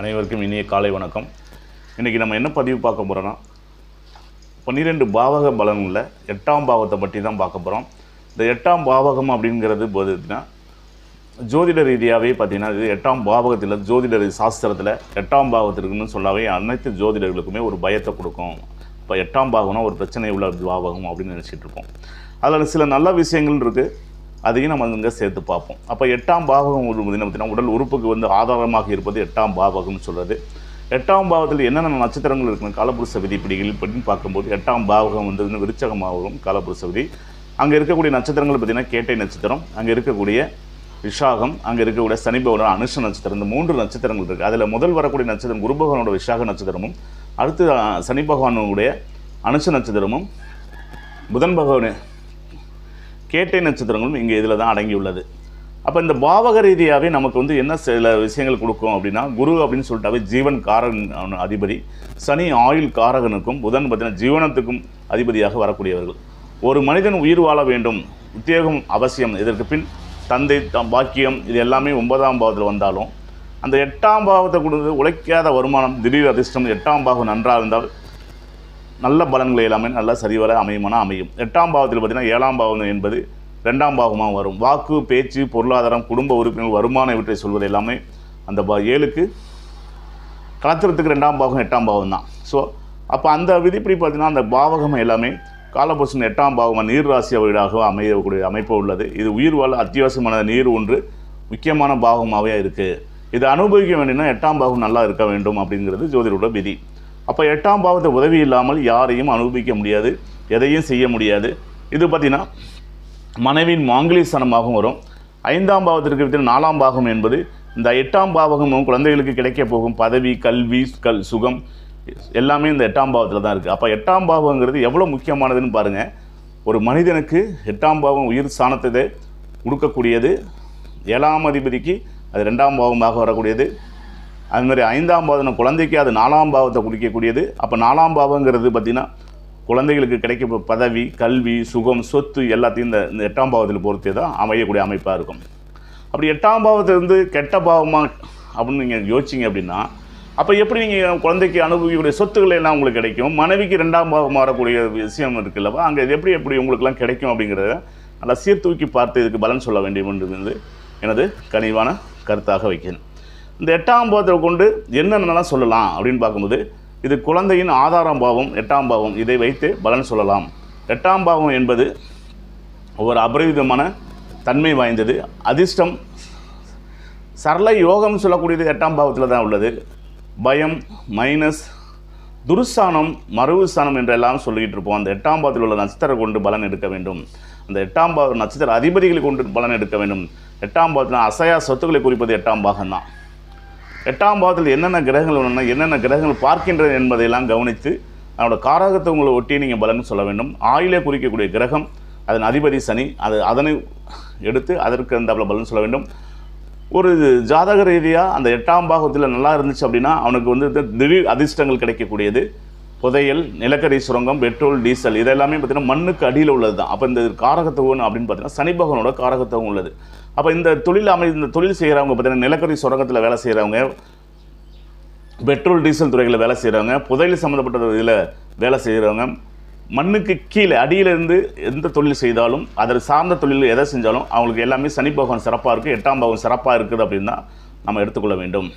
அனைவருக்கும் இனிய காலை வணக்கம். இன்றைக்கி நம்ம என்ன பதிவு பார்க்க போகிறோன்னா பன்னிரெண்டு பாவக பலன்களில் எட்டாம் பாவத்தை பற்றி தான் பார்க்க போகிறோம் இந்த எட்டாம் பாவகம் அப்படிங்கிறது பார்த்தீங்கன்னா ஜோதிட ரீதியாகவே பார்த்திங்கன்னா இது எட்டாம் பாவகத்தில் ஜோதிட சாஸ்திரத்தில் எட்டாம் பாவத்திற்குன்னு சொல்லாவே அனைத்து ஜோதிடர்களுக்குமே ஒரு பயத்தை கொடுக்கும். இப்போ எட்டாம் பாவம்னா ஒரு பிரச்சனை உள்ள பாவகம் அப்படின்னு நினச்சிட்டு இருப்போம் அதில் சில நல்ல விஷயங்கள் இருக்குது அதையும் நம்ம இங்கே சேர்த்து பார்ப்போம். அப்போ எட்டாம் பாவகம் பார்த்தீங்கன்னா உடல் உறுப்புக்கு வந்து ஆதாரமாக இருப்பது எட்டாம் பாவகம்னு சொல்கிறது எட்டாம் பாவத்தில் என்னென்ன நட்சத்திரங்கள் இருக்குன்னு காலபுருஷ விதிப்படிகள் அப்படின்னு பார்க்கும்போது எட்டாம் பாவகம் வந்து விருச்சகமாகவும் காலபுருஷ விதி. அங்கே இருக்கக்கூடிய நட்சத்திரங்கள் பார்த்தீங்கன்னா கேட்டை நட்சத்திரம் அங்கே இருக்கக்கூடிய விஷாகம் அங்கே இருக்கக்கூடிய சனி அனுஷ நட்சத்திரம் இந்த மூன்று நட்சத்திரங்கள் இருக்குது அதில் முதல் வரக்கூடிய நட்சத்திரம் குரு பகவானோட விஷாக நட்சத்திரமும் அடுத்து சனி பகவானுடைய அனுஷ நட்சத்திரமும் புதன் பகவான் கேட்டை நட்சத்திரங்களும் இங்கே இதில் தான் அடங்கியுள்ளது. அப்போ இந்த பாவக ரீதியாகவே நமக்கு வந்து என்ன சில விஷயங்கள் கொடுக்கும் அப்படின்னா குரு அப்படின்னு சொல்லிட்டாவே ஜீவன் காரகன் அதிபதி சனி ஆயுள் காரகனுக்கும் புதன் பார்த்தீங்கன்னா ஜீவனத்துக்கும் அதிபதியாக வரக்கூடியவர்கள். ஒரு மனிதன் உயிர் வாழ வேண்டும் உத்தியோகம் அவசியம். இதற்கு பின் தந்தை த- பாக்கியம் இது எல்லாமே ஒன்பதாம் பாவத்தில் வந்தாலும் அந்த எட்டாம் பாவத்தை கொடுத்து உழைக்காத வருமானம் திடீர் அதிர்ஷ்டம் எட்டாம் பாவம் நன்றாக இருந்தால் நல்ல பலன்கள் எல்லாமே நல்லா சரிவர அமையுமானா அமையும். எட்டாம் பாவத்தில் பார்த்தீங்கன்னா ஏழாம் பாவம் என்பது ரெண்டாம் பாகமாக வரும். வாக்கு பேச்சு பொருளாதாரம் குடும்ப உறுப்பினர் வருமானம் இவற்றை சொல்வது எல்லாமே அந்த பா ஏழுக்கு கலத்திரத்துக்கு ரெண்டாம் பாகம் எட்டாம் பாவம் தான். ஸோ அப்போ அந்த விதிப்படி பார்த்தீங்கன்னா அந்த பாவகம் எல்லாமே காலபுருஷன் எட்டாம் பாவமாக நீர் ராசி வீடாக அமையக்கூடிய அமைப்பு உள்ளது. இது உயிர் வாழ அத்தியாவசியமான நீர் ஒன்று முக்கியமான பாகமாகவே இருக்குது இதை அனுபவிக்க வேண்டும்னா எட்டாம் பாகம் நல்லா இருக்க வேண்டும் அப்படிங்கிறது ஜோதிடரோட விதி. அப்போ எட்டாம் பாவத்தை உதவி இல்லாமல் யாரையும் அனுபவிக்க முடியாது எதையும் செய்ய முடியாது. இது பார்த்திங்கன்னா மனைவியின் மாங்கலிசனமாகவும் வரும். ஐந்தாம் பாவத்திற்கு விட்டு நாலாம் பாகம் என்பது இந்த எட்டாம் பாவகமும் குழந்தைகளுக்கு கிடைக்கப் போகும் பதவி கல்வி கல் சுகம் எல்லாமே இந்த எட்டாம் பாவத்தில் தான் இருக்குது அப்போ எட்டாம் பாவங்கிறது எவ்வளோ முக்கியமானதுன்னு பாருங்கள் ஒரு மனிதனுக்கு எட்டாம் பாவம் உயிர் சாணத்தை கொடுக்கக்கூடியது. ஏழாம் அதிபதிக்கு அது ரெண்டாம் பாவமாக வரக்கூடியது. அது மாதிரி ஐந்தாம் பாவம் குழந்தைக்கு அது நாலாம் பாவத்தை குறிக்கக்கூடியது. அப்போ நாலாம் பாவங்கிறது பார்த்திங்கன்னா குழந்தைகளுக்கு கிடைக்க பதவி கல்வி சுகம் சொத்து எல்லாத்தையும் இந்த இந்த எட்டாம் பாவத்தில் பொறுத்தே தான் அமையக்கூடிய அமைப்பாக இருக்கும். அப்படி எட்டாம் பாவத்திலிருந்து கெட்ட பாவமாக அப்படின்னு நீங்கள் யோசிச்சிங்க அப்படின்னா அப்போ எப்படி நீங்கள் குழந்தைக்கு அனுபவிக்கக்கூடிய சொத்துக்கள் எல்லாம் உங்களுக்கு கிடைக்கும்? மனைவிக்கு ரெண்டாம் பாவம் மாறக்கூடிய விஷயம் இருக்குல்லவா அங்கே இது எப்படி எப்படி உங்களுக்குலாம் கிடைக்கும் அப்படிங்கிறத நல்லா சீர்தூக்கி பார்த்து இதுக்கு பலன் சொல்ல வேண்டும் என்று எனது கனிவான கருத்தாக வைக்கிறேன். இந்த எட்டாம் பாவத்தை கொண்டு என்னென்னலாம் சொல்லலாம் அப்படின்னு பார்க்கும்போது இது குழந்தையின் ஆதாரம் பாவம் எட்டாம் பாவம். இதை வைத்து பலன் சொல்லலாம். எட்டாம் பாவம் என்பது ஒரு அபரிவிதமான தன்மை வாய்ந்தது. அதிர்ஷ்டம் சரள யோகம் சொல்லக்கூடியது எட்டாம் பாவத்தில் தான் உள்ளது. பயம் மைனஸ் துருஸ்தானம் மறுவுஸ்தானம் என்றெல்லாம் சொல்லிக்கிட்டு இருப்போம். அந்த எட்டாம் பாவத்தில் உள்ள நட்சத்திரம் கொண்டு பலன் எடுக்க வேண்டும். அந்த எட்டாம் பாவ நட்சத்திர அதிபதிகளை கொண்டு பலன் எடுக்க வேண்டும். எட்டாம் பாவத்தில் அசையா சொத்துக்களை குறிப்பது எட்டாம் பாகம் தான் எட்டாம் பாவத்தில் என்னென்ன கிரகங்கள் உள்ளன என்னென்ன கிரகங்கள் பார்க்கின்றன என்பதையெல்லாம் கவனித்து அதனோட காரகத்துவங்களை ஒட்டி நீங்கள் பலன் சொல்ல வேண்டும். ஆயிலே குறிக்கக்கூடிய கிரகம் அதன் அதிபதி சனி அது அதனை எடுத்து அதற்கு அந்த பலன் சொல்ல வேண்டும். ஒரு ஜாதக ரீதியாக அந்த எட்டாம் பாகத்தில் நல்லா இருந்துச்சு அப்படின்னா அவனுக்கு வந்து திடீர் அதிர்ஷ்டங்கள் கிடைக்கக்கூடியது. புதையல் நிலக்கரி சுரங்கம் பெட்ரோல் டீசல் இதெல்லாமே பார்த்தீங்கன்னா மண்ணுக்கு அடியில் உள்ளது தான் அப்போ இந்த காரகத்துவம் அப்படின்னு பார்த்தீங்கன்னா சனி பகவனோட காரகத்துவம் உள்ளது. அப்போ இந்த தொழில் அமை இந்த தொழில் செய்கிறவங்க பார்த்தீங்கன்னா நிலக்கரி சுரங்கத்தில் வேலை செய்கிறவங்க பெட்ரோல் டீசல் துறைகளில் வேலை செய்கிறவங்க புதையில் சம்மந்தப்பட்ட இதில் வேலை செய்கிறவங்க மண்ணுக்கு கீழே அடியிலிருந்து எந்த தொழில் செய்தாலும் அதை சார்ந்த தொழில் எதை செஞ்சாலும் அவங்களுக்கு எல்லாமே சனி பகவான் சிறப்பாக இருக்குது எட்டாம் பாவம் சிறப்பாக இருக்குது அப்படின்னா நம்ம எடுத்துக்கொள்ள வேண்டும்.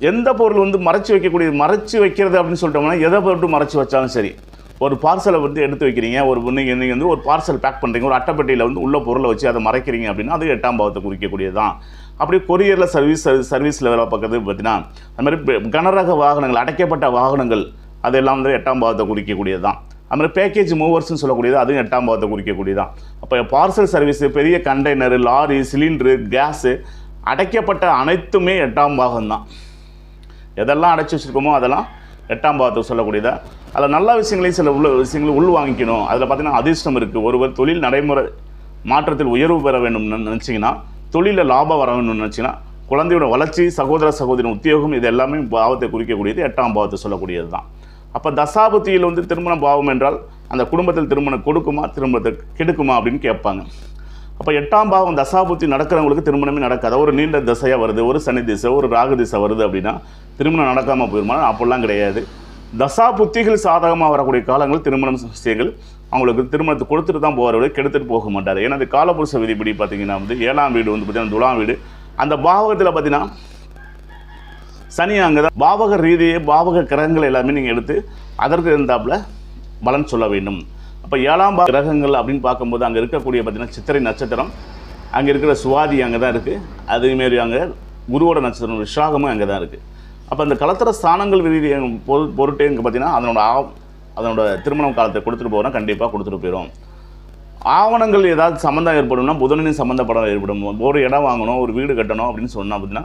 எந்த பொருள் வந்து மறைச்சி வைக்கக்கூடிய மறைச்சி வைக்கிறது அப்படின்னு சொல்லிட்டோம்னா எதை போட்டு மறைச்சி வச்சாலும் சரி ஒரு பார்சலை வந்து எடுத்து வைக்கிறீங்க ஒரு நீங்கள் நீங்கள் வந்து ஒரு பார்சல் பேக் பண்ணுறீங்க ஒரு அட்டைப்பட்டியில் வந்து உள்ள பொருளை வச்சு அதை மறைக்கிறீங்க அப்படின்னா அது எட்டாம் பாவத்தை குறிக்கக்கூடியது தான் அப்படியே கொரியரில் சர்வீஸ் சர்வீஸில் வேலை பார்க்கறது பார்த்தீங்கன்னா அது மாதிரி கனரக வாகனங்கள் அடைக்கப்பட்ட வாகனங்கள் அதெல்லாம் வந்து எட்டாம் பாவத்தை குறிக்கக்கூடியது தான் அது மாதிரி பேக்கேஜ் மூவர்ஸ்னு சொல்லக்கூடியது அதுவும் எட்டாம் பாவத்தை குறிக்கக்கூடியது தான் அப்போ பார்சல் சர்வீஸ் பெரிய கண்டெய்னரு லாரி சிலிண்டரு கேஸு அடைக்கப்பட்ட அனைத்துமே எட்டாம் பாகம் தான் எதெல்லாம் அடைச்சி வச்சுருக்கோமோ அதெல்லாம் எட்டாம் பாவத்துக்கு சொல்லக்கூடியதா? அதில் நல்ல விஷயங்களையும் சில உள்ள விஷயங்களை உள் வாங்கிக்கணும் அதில் பார்த்தீங்கன்னா அதிர்ஷ்டம் இருக்குது ஒருவர் தொழில் நடைமுறை மாற்றத்தில் உயர்வு பெற வேண்டும்னு நினச்சிங்கன்னா தொழிலில் லாபம் வர வேணும்னு நினச்சிங்கன்னா குழந்தையோட வளர்ச்சி சகோதர சகோதரின் உத்தியோகம் இது எல்லாமே பாவத்தை குறிக்கக்கூடியது எட்டாம் பாவத்தை சொல்லக்கூடியது தான் அப்போ தசாபுத்தியில் வந்து திருமண பாவம் என்றால் அந்த குடும்பத்தில் திருமணம் கொடுக்குமா திருமணத்தை கெடுக்குமா அப்படின்னு கேட்பாங்க. அப்போ எட்டாம் பாவம் தசாபுத்தி நடக்கிறவங்களுக்கு திருமணமே நடக்காது. ஒரு நீண்ட திசையாக வருது ஒரு சனி திசை ஒரு ராகு திசை வருது அப்படின்னா திருமணம் நடக்காமல் போயிருமா? அப்படிலாம் கிடையாது. தசா புத்திகள் சாதகமாக வரக்கூடிய காலங்கள் திருமணம் விஷயங்கள். அவங்களுக்கு திருமணத்தை கொடுத்துட்டு தான் போகிறவரை கெடுத்துட்டு போக மாட்டார். ஏன்னா அது காலபுருஷ விதிப்படி பார்த்தீங்கன்னா வந்து ஏழாம் வீடு வந்து பார்த்தீங்கன்னா துலாம் வீடு. அந்த பாவகத்தில் பார்த்தீங்கன்னா சனி அங்கே தான் பாவக ரீதியே பாவக கிரகங்கள் எல்லாமே நீங்கள் எடுத்து அதற்கு இருந்தாப்புல பலன் சொல்ல வேண்டும். அப்போ ஏழாம் கிரகங்கள் அப்படின்னு பார்க்கும்போது அங்கே இருக்கக்கூடிய பார்த்திங்கன்னா சித்திரை நட்சத்திரம் அங்கே இருக்கிற சுவாதி அங்கே தான் இருக்குது அதேமாரி அங்கே குருவோட நட்சத்திரம் விஷாகமும் அங்கே தான் இருக்குது அப்போ அந்த கலத்திர ஸ்தானங்கள் விதி பொரு பொருட்டே இங்கே பார்த்திங்கன்னா அதனோட ஆ அதனோட திருமணம் காலத்தை கொடுத்துட்டு போகிறோம் கண்டிப்பாக கொடுத்துட்டு போயிடும் ஆவணங்கள் ஏதாவது சம்மந்தம் ஏற்படும்னா புதனின் சம்மந்தப்படம் ஏற்படும். ஒரு இடம் வாங்கணும் ஒரு வீடு கட்டணும் அப்படின்னு சொன்னால் பார்த்தீங்கன்னா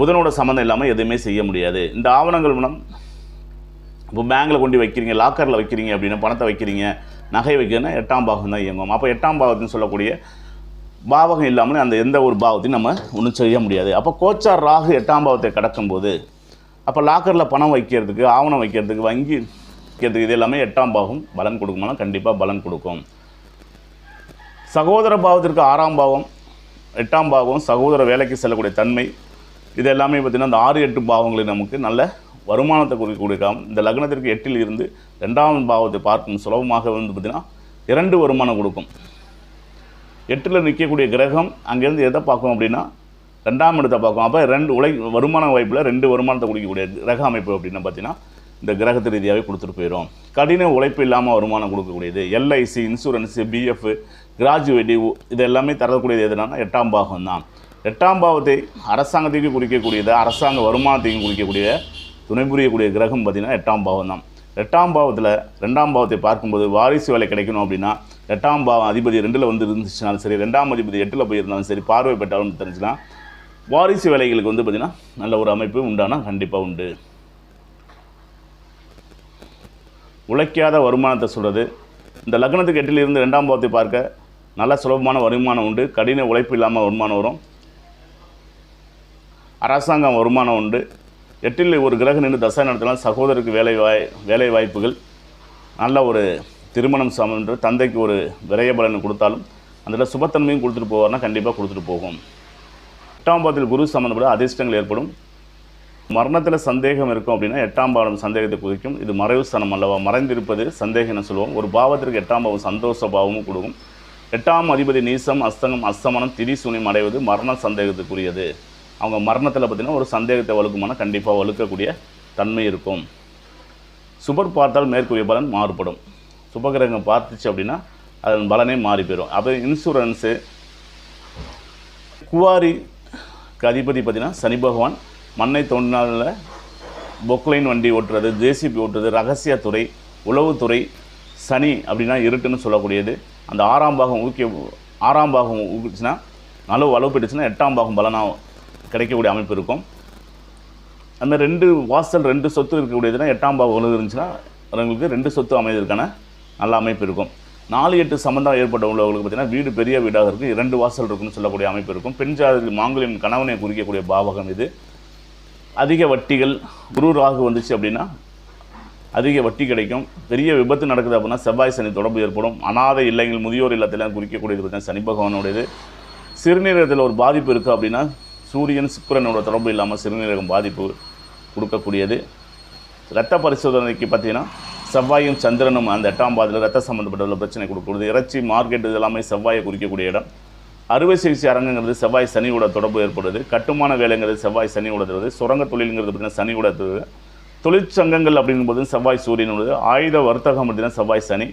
புதனோட சம்மந்தம் இல்லாமல் எதுவுமே செய்ய முடியாது. இந்த ஆவணங்கள் மூலம் இப்போ பேங்கில் கொண்டு வைக்கிறீங்க லாக்கரில் வைக்கிறீங்க அப்படின்னா பணத்தை வைக்கிறீங்க நகை வைக்கிறதுனா எட்டாம் பாகம் தான் இயங்கும். அப்போ எட்டாம் பாவத்துன்னு சொல்லக்கூடிய பாவகம் இல்லாமல் அந்த எந்த ஒரு பாவத்தையும் நம்ம ஒன்றும் செய்ய முடியாது. அப்போ கோச்சார் ராகு எட்டாம் பாவத்தை கடக்கும்போது அப்போ லாக்கரில் பணம் வைக்கிறதுக்கு ஆவணம் வைக்கிறதுக்கு வங்கி வைக்கிறதுக்கு இது எல்லாமே எட்டாம் பாகம் பலன் கொடுக்குமானா கண்டிப்பாக பலன் கொடுக்கும். சகோதர பாவத்திற்கு ஆறாம் பாவம் எட்டாம் பாவம் சகோதர வேலைக்கு செல்லக்கூடிய தன்மை இது எல்லாமே பார்த்திங்கன்னா அந்த ஆறு எட்டு பாவங்களை நமக்கு நல்ல வருமானத்தை குறிக்கக்கூடிய காலம் இந்த லக்னத்திற்கு எட்டில் இருந்து ரெண்டாம் பாவத்தை பார்க்கும் சுலபமாக வந்து பார்த்திங்கன்னா இரண்டு வருமானம் கொடுக்கும். எட்டில் நிற்கக்கூடிய கிரகம் அங்கேருந்து எதை பார்க்கும் அப்படின்னா ரெண்டாம் இடத்தை பார்க்கும். அப்போ ரெண்டு உழை வருமான வாய்ப்பில் ரெண்டு வருமானத்தை கொடுக்கக்கூடிய கிரக அமைப்பு அப்படின்னா பார்த்தீங்கன்னா இந்த கிரகத்து ரீதியாகவே கொடுத்துட்டு போயிடும் கடின உழைப்பு இல்லாமல் வருமானம் கொடுக்கக்கூடியது எல்ஐசி இன்சூரன்ஸு பிஎஃப் கிராஜுவேட்டி இது எல்லாமே தரக்கூடியது எதுனா எட்டாம் பாகம் தான் எட்டாம் பாவத்தை அரசாங்கத்தையும் குறிக்கக்கூடியது அரசாங்க வருமானத்தையும் குறிக்கக்கூடிய துணை புரியக்கூடிய கிரகம் பார்த்திங்கன்னா எட்டாம் பாவம் தான் எட்டாம் பாவத்தில் ரெண்டாம் பாவத்தை பார்க்கும்போது வாரிசு வேலை கிடைக்கணும் அப்படின்னா எட்டாம் பாவம் அதிபதி ரெண்டில் வந்து இருந்துச்சுனாலும் சரி ரெண்டாம் அதிபதி எட்டில் போயிருந்தாலும் சரி பார்வை பெற்றாலும் தெரிஞ்சுன்னா வாரிசு வேலைகளுக்கு வந்து பார்த்திங்கன்னா நல்ல ஒரு அமைப்பு உண்டானால் கண்டிப்பாக உண்டு. உழைக்காத வருமானத்தை சொல்கிறது இந்த லக்னத்துக்கு எட்டிலிருந்து ரெண்டாம் பாவத்தை பார்க்க நல்ல சுலபமான வருமானம் உண்டு. கடின உழைப்பு இல்லாமல் வருமானம் வரும். அரசாங்கம் வருமானம் உண்டு. எட்டில் ஒரு கிரகம் நின்று தசை நடத்தினால் சகோதரருக்கு வேலை வாய் வேலை வாய்ப்புகள். நல்ல ஒரு திருமணம் சமன்று தந்தைக்கு ஒரு விரைய பலன் கொடுத்தாலும் அதில் சுபத்தன்மையும் கொடுத்துட்டு போவார்னா கண்டிப்பாக கொடுத்துட்டு போகும். எட்டாம் பாதத்தில் குரு சம்மந்தப்பட்ட அதிர்ஷ்டங்கள் ஏற்படும். மரணத்தில் சந்தேகம் இருக்கும் அப்படின்னா எட்டாம் பாவம் சந்தேகத்தை குறிக்கும் இது மறைவு ஸ்தானம் அல்லவா? மறைந்திருப்பது சந்தேகம்னு சொல்லுவோம். ஒரு பாவத்திற்கு எட்டாம் பாவம் சந்தோஷ பாவமும் கொடுக்கும். எட்டாம் அதிபதி நீசம் அஸ்தங்கம் அஸ்தமனம் திரிசூனியம் அடைவது மரண சந்தேகத்துக்குரியது. அவங்க மரணத்தில் பார்த்தீங்கன்னா ஒரு சந்தேகத்தை வழுக்குமானால் கண்டிப்பாக வலுக்கக்கூடிய தன்மை இருக்கும். சுபர் பார்த்தால் மேற்கூறிய பலன் மாறுபடும். சுபகிரகம் பார்த்துச்சு அப்படின்னா அதன் பலனே மாறி போயிடும் அப்போ இன்சூரன்ஸு குவாரி அதிபதி பார்த்திங்கன்னா சனி பகவான். மண்ணை தோண்டினால பொக்லைன் வண்டி ஓட்டுறது ஜேசிபி ஓட்டுறது ரகசியத்துறை உளவுத்துறை சனி அப்படின்னா இருட்டுன்னு சொல்லக்கூடியது. அந்த ஆறாம் பாகம் ஊக்கி ஆறாம் பாகம் ஊக்குச்சுன்னா நல்ல வலுப்பட்டுச்சுன்னா எட்டாம் பாகம் பலனாக கிடைக்கக்கூடிய அமைப்பு இருக்கும். அந்த ரெண்டு வாசல் ரெண்டு சொத்து இருக்கக்கூடியதுன்னா எட்டாம் பாவம் வலு இருந்துச்சுன்னா அவங்களுக்கு ரெண்டு சொத்து அமைவதற்கான நல்ல அமைப்பு இருக்கும். நாலு எட்டு சம்பந்தம் ஏற்பட்ட உள்ளவங்களுக்கு பார்த்தீங்கன்னா வீடு பெரிய வீடாக இருக்கும். இரண்டு வாசல் இருக்குன்னு சொல்லக்கூடிய அமைப்பு இருக்கும். பெண் ஜாதி மாங்கலின் கணவனை குறிக்கக்கூடிய பாவகம் இது. அதிக வட்டிகள் குரு ராகு வந்துச்சு அப்படின்னா அதிக வட்டி கிடைக்கும். பெரிய விபத்து நடக்குது அப்படின்னா செவ்வாய் சனி தொடர்பு ஏற்படும். அனாதை இல்லைங்கள் முதியோர் இல்லத்திலாம் குறிக்கக்கூடியது பார்த்திங்கன்னா சனி பகவானுடையது சிறுநீரகத்தில் ஒரு பாதிப்பு இருக்குது அப்படின்னா சூரியன் சுக்கிரனோட தொடர்பு இல்லாமல் சிறுநீரகம் பாதிப்பு கொடுக்கக்கூடியது. இரத்த பரிசோதனைக்கு பார்த்தீங்கன்னா செவ்வாயும் சந்திரனும் அந்த எட்டாம் பாதத்தில் ரத்த சம்மந்தப்பட்ட உள்ள பிரச்சனை கொடுக்கக்கூடியது இறைச்சி மார்க்கெட் இது எல்லாமே செவ்வாயை குறிக்கக்கூடிய இடம். அறுவை சிகிச்சை அரங்குங்கிறது செவ்வாய் சனியோட தொடர்பு ஏற்படுது. கட்டுமான வேலைங்கிறது செவ்வாய் சனியோட தொடர்பு சுரங்க தொழிலுங்கிறது பார்த்தீங்கன்னா சனியோட தொடர்பு தொழிற்சங்கங்கள் அப்படிங்கும்போது செவ்வாய் சூரியனோடது ஆயுத வர்த்தகம் அப்படின்னா செவ்வாய் சனி.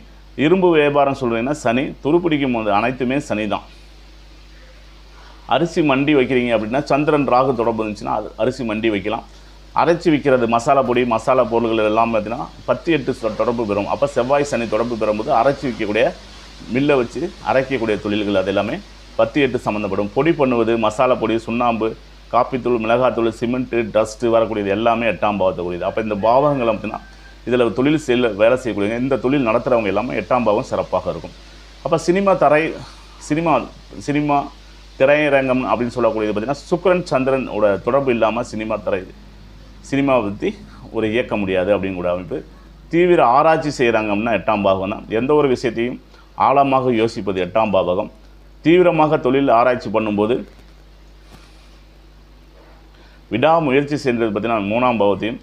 இரும்பு வியாபாரம் சொல்கிறீங்கன்னா சனி. துருப்பிடிக்கும் போது அனைத்துமே சனி தான் அரிசி மண்டி வைக்கிறீங்க அப்படின்னா சந்திரன் ராகு தொடர்பு இருந்துச்சுன்னா அது அரிசி மண்டி வைக்கலாம். அரைச்சி விற்கிறது மசாலா பொடி மசாலா பொருள்கள் எல்லாம் பார்த்தீங்கன்னா பத்து எட்டு தொடர்பு பெறும். அப்போ செவ்வாய் சனி தொடர்பு பெறும்போது அரைச்சி விற்கக்கூடிய மில்லை வச்சு அரைக்கக்கூடிய தொழில்கள் அது எல்லாமே பத்து எட்டு சம்மந்தப்படும் பொடி பண்ணுவது மசாலா பொடி சுண்ணாம்பு காப்பித்தூள் மிளகாத்தூள் சிமெண்ட்டு டஸ்ட்டு வரக்கூடியது எல்லாமே எட்டாம் பாவத்தக்கூடியது அப்போ இந்த பாவகங்கள் அப்படின்னா இதில் தொழில் செல்ல வேலை செய்யக்கூடிய இந்த தொழில் நடத்துகிறவங்க எல்லாமே எட்டாம் பாவம் சிறப்பாக இருக்கும். அப்போ சினிமா தரை சினிமா சினிமா திரையரங்கம் அப்படின்னு சொல்லக்கூடியது பார்த்தீங்கன்னா சுக்கிரன் சந்திரனோட தொடர்பு இல்லாமல் சினிமா தரை சினிமாவை பற்றி ஒரு இயக்க முடியாது அப்படிங்கிற அமைப்பு. தீவிர ஆராய்ச்சி செய்கிறாங்கன்னா எட்டாம் பாகம் தான். எந்த ஒரு விஷயத்தையும் ஆழமாக யோசிப்பது எட்டாம் பாவகம் தீவிரமாக தொழில் ஆராய்ச்சி பண்ணும்போது விடாமுயற்சி செய்கிறது பார்த்தீங்கன்னா மூணாம் பாவத்தையும்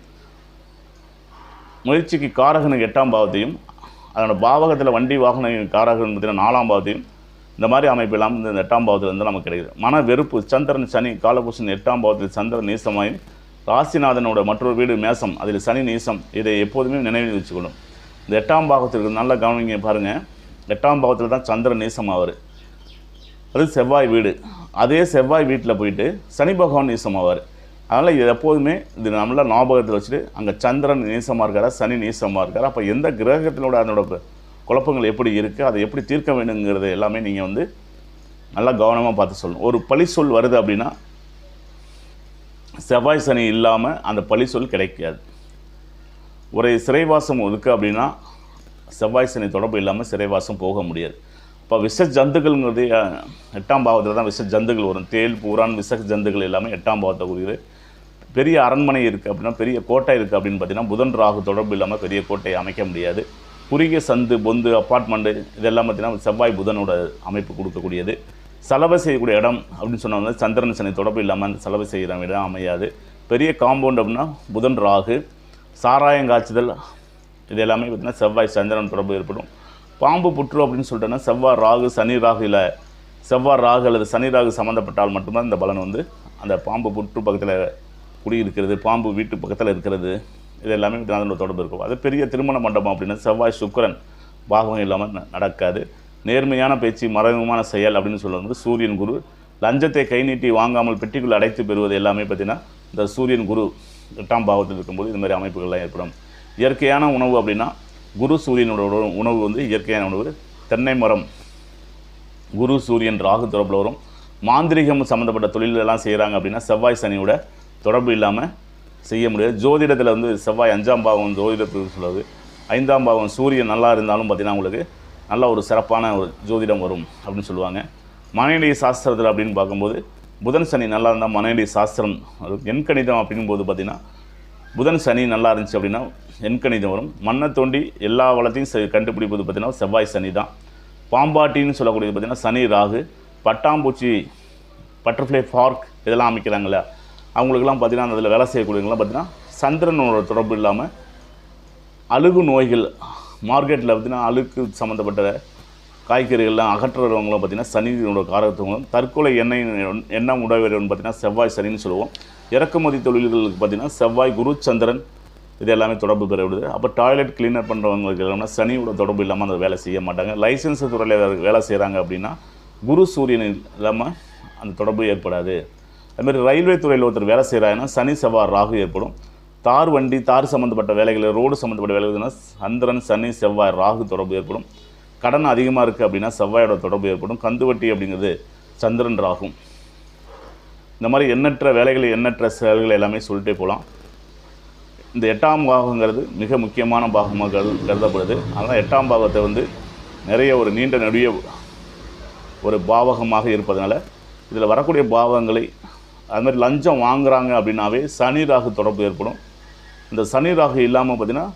முயற்சிக்கு காரகனுக்கு எட்டாம் பாவத்தையும் அதனோட பாவகத்தில் வண்டி வாகன காரகன் பார்த்தீங்கன்னா நாலாம் பாவத்தையும் இந்த மாதிரி அமைப்பெல்லாம் இந்த எட்டாம் பாவத்தில் இருந்து நமக்கு கிடைக்குது. மன வெறுப்பு சந்திரன் சனி காலபூஷன் எட்டாம் பாவத்தில் சந்திரன் நீசமாயும் ராசிநாதனோட மற்றொரு வீடு மேசம் அதில் சனி நீசம். இதை எப்போதுமே நினைவில் வச்சுக்கணும். இந்த எட்டாம் பாகத்திற்கு நல்ல கவனிங்க பாருங்கள் எட்டாம் பாகத்தில் தான் சந்திரன் நீசம் ஆவார் அது செவ்வாய் வீடு. அதே செவ்வாய் வீட்டில் போயிட்டு சனி பகவான் நீசம் ஆவார் அதனால் இது எப்போதுமே இது நம்மள ஞாபகத்தில் வச்சுட்டு அங்கே சந்திரன் நீசமாக இருக்காரா சனி நீசமாக இருக்காரா அப்போ எந்த கிரகத்தினோட அதனோட குழப்பங்கள் எப்படி இருக்குது அதை எப்படி தீர்க்க வேணுங்கிறது எல்லாமே நீங்கள் வந்து நல்லா கவனமாக பார்த்து சொல்லணும். ஒரு பழி சொல் வருது அப்படின்னா செவ்வாய் சனி இல்லாமல் அந்த பழி சொல் கிடைக்காது. ஒரு சிறைவாசம் இருக்குது அப்படின்னா செவ்வாய் சனி தொடர்பு இல்லாமல் சிறைவாசம் போக முடியாது. இப்போ விஷ ஜந்துக்கள்ங்கிறது எட்டாம் பாவத்தில் தான் விஷ ஜந்துகள் வரும். தேல் பூரான் விஷ ஜந்துகள் எல்லாமே எட்டாம் பாவத்தை குறிக்குது. பெரிய அரண்மனை இருக்குது அப்படின்னா பெரிய கோட்டை இருக்குது அப்படின்னு பார்த்தீங்கன்னா புதன் ராகு தொடர்பு இல்லாமல் பெரிய கோட்டையை அமைக்க முடியாது. குறுகிய சந்து பொந்து அப்பார்ட்மெண்ட்டு இதெல்லாம் பார்த்தீங்கன்னா செவ்வாய் புதனோட அமைப்பு கொடுக்கக்கூடியது. செலவு செய்யக்கூடிய இடம் அப்படின்னு சொன்னாங்க சந்திரன் சனி தொடர்பு இல்லாமல் அந்த செலவு செய்கிற இடம் அமையாது. பெரிய காம்பவுண்ட் அப்படின்னா புதன் ராகு சாராயம் காய்ச்சுதல் இது எல்லாமே பார்த்திங்கன்னா செவ்வாய் சந்திரன் தொடர்பு ஏற்படும். பாம்பு புற்று அப்படின்னு சொல்லிட்டோன்னா செவ்வாய் ராகு சனி ராகு இல்லை செவ்வாய் ராகு அல்லது சனி ராகு சம்மந்தப்பட்டால் மட்டும்தான் இந்த பலன் வந்து அந்த பாம்பு புற்று பக்கத்தில் குடியிருக்கிறது பாம்பு வீட்டு பக்கத்தில் இருக்கிறது. இது எல்லாமே அதனோட தொடர்பு இருக்கும். அது பெரிய திருமண மண்டபம் அப்படின்னா செவ்வாய் சுக்கிரன் பாகம் இல்லாமல் நடக்காது. நேர்மையான பேச்சு மறைமுகமான செயல் அப்படின்னு சொல்லுவது சூரியன் குரு. லஞ்சத்தை கை நீட்டி வாங்காமல் பெட்டிக்குள் அடைத்து பெறுவது எல்லாமே பார்த்தீங்கன்னா இந்த சூரியன் குரு எட்டாம் பாவத்தில் இருக்கும்போது இந்த மாதிரி அமைப்புகள்லாம் ஏற்படும். இயற்கையான உணவு அப்படின்னா குரு சூரியனோட உணவு- உணவு வந்து இயற்கையான உணவு. தென்னை மரம் குரு சூரியன் ராகு தொடர்பில் வரும். மாந்திரிகம் சம்மந்தப்பட்ட தொழிலெல்லாம் செய்கிறாங்க அப்படின்னா செவ்வாய் சனியோட தொடர்பு இல்லாமல் செய்ய முடியாது. ஜோதிடத்தில் வந்து செவ்வாய் அஞ்சாம் பாவம் ஜோதிடத்துக்கு சொல்லுது ஐந்தாம் பாவம் சூரியன் நல்லா இருந்தாலும் பார்த்தீங்கன்னா உங்களுக்கு நல்ல ஒரு சிறப்பான ஒரு ஜோதிடம் வரும் அப்படின்னு சொல்லுவாங்க. மனைவி சாஸ்திரத்தில் அப்படின்னு பார்க்கும்போது புதன் சனி நல்லா இருந்தால் மனைநிலை சாஸ்திரம் அது எண்கணிதம் அப்படிங்கும்போது பார்த்திங்கன்னா புதன் சனி நல்லா இருந்துச்சு அப்படின்னா எண்கணிதம் வரும். மண்ணை தோண்டி எல்லா வளத்தையும் கண்டுபிடிப்பது பார்த்திங்கன்னா செவ்வாய் சனி தான். பாம்பாட்டின்னு சொல்லக்கூடியது பார்த்தீங்கன்னா சனி ராகு பட்டாம்பூச்சி பட்டர்ஃப்ளை பார்க் இதெல்லாம் அமைக்கிறாங்களே அவங்களுக்கெல்லாம் பார்த்தீங்கன்னா அதில் வேலை செய்யக்கூடியவங்களாம் பார்த்தீங்கன்னா சந்திரனோட தொடர்பு இல்லாமல் அழுகு நோய்கள் மார்க்கெட்டில் பார்த்தீங்கன்னா அழுக்கு சம்மந்தப்பட்ட காய்கறிகள்லாம் அகற்றுறவங்களும் பார்த்தீங்கன்னா சனியோட காரகத்துவங்களும் தற்கொலை எண்ணெய் எண்ணெய் உடையவர்கள் பார்த்தீங்கன்னா செவ்வாய் சனின்னு சொல்லுவோம். இறக்குமதி தொழில்களுக்கு பார்த்தீங்கன்னா செவ்வாய் குரு சந்திரன் இது எல்லாமே தொடர்பு பெற விடுது அப்போ டாய்லெட் கிளீனர் பண்ணுறவங்களுக்கு எல்லாமே சனியோட தொடர்பு இல்லாமல் அந்த வேலை செய்ய மாட்டாங்க. லைசன்ஸ் துறையில் வேலை செய்கிறாங்க அப்படின்னா குரு சூரியன் இல்லாமல் அந்த தொடர்பு ஏற்படாது. அதுமாதிரி ரயில்வே துறையில் ஒருத்தர் வேலை செய்கிறாங்கன்னா சனி செவ்வாய் ராகு ஏற்படும். தார் வண்டி தார் சம்மந்தப்பட்ட வேலைகள் ரோடு சம்மந்தப்பட்ட வேலைகள்னா சந்திரன் சனி செவ்வாய் ராகு தொடர்பு ஏற்படும். கடன் அதிகமாக இருக்குது அப்படின்னா செவ்வாயோட தொடர்பு ஏற்படும். கந்துவட்டி அப்படிங்கிறது சந்திரன் ராகும் இந்த மாதிரி எண்ணற்ற வேலைகள் எண்ணற்ற செயல்கள் எல்லாமே சொல்லிட்டே போகலாம் இந்த எட்டாம் பாகங்கிறது மிக முக்கியமான பாகமாக கரு கருதப்படுது. அதனால் எட்டாம் பாகத்தை வந்து நிறைய ஒரு நீண்ட நடுவிய ஒரு பாவகமாக இருப்பதனால இதில் வரக்கூடிய பாவங்களை அது மாதிரி லஞ்சம் வாங்குறாங்க அப்படின்னாவே சனி ராகு தொடர்பு ஏற்படும். இந்த சனி ராகு இல்லாமல் பார்த்திங்கன்னா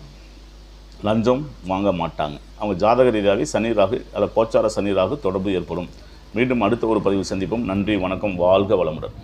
லஞ்சம் வாங்க மாட்டாங்க. அவங்க ஜாதக ரீதியாகவே சனி ராகு அல்ல கோச்சார சனி ராகு தொடர்பு ஏற்படும். மீண்டும் அடுத்த ஒரு பதிவு சந்திப்போம். நன்றி வணக்கம் வாழ்க வளமுடன்.